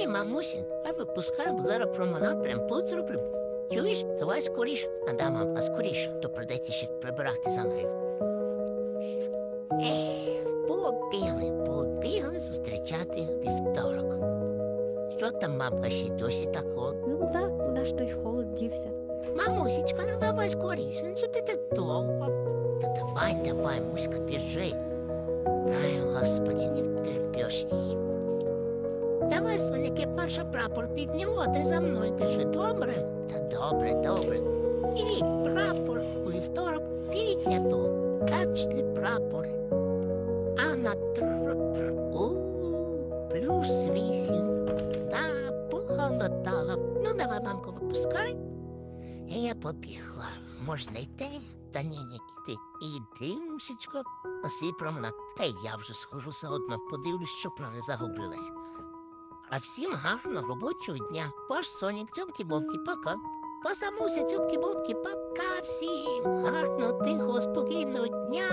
Ай, мамусін, а випускаємо зараз променад, прям тут зроблю. Чуєш, давай скоріш. А да, мам, а скоріш, то придеться ще прибирати за нею. Ех, побігли, побігли зустрічати вівторок. Що там, мамка, ще досі так холодно? Ну так, куди ж той холод дівся? Мамусечка, ну давай скоріше, ну що ти так довго? Та давай, давай, муська, біжи. Ай, господи, не втерпеш її. Давай, соняки, перший прапор піднімо, ти за мною біжи, добре? Та добре, добре. І прапор у вівторок піднято. Качний прапор. А на тр... тр... У, плюс вісім. Та похолодало. Ну, давай, мамко, випускай. І я побігла. Можна йти? Та ні, ні, йти. Іди, мусічко, на свій променад. Та й я вже схожу заодно, подивлюсь, щоб вона не загубилась. А всім гарного робочого дня. Ваш Сонік, цьомки бобки пока. Посамуся, цьомки бобки пока всім. Гарного, тихого, спокійного дня.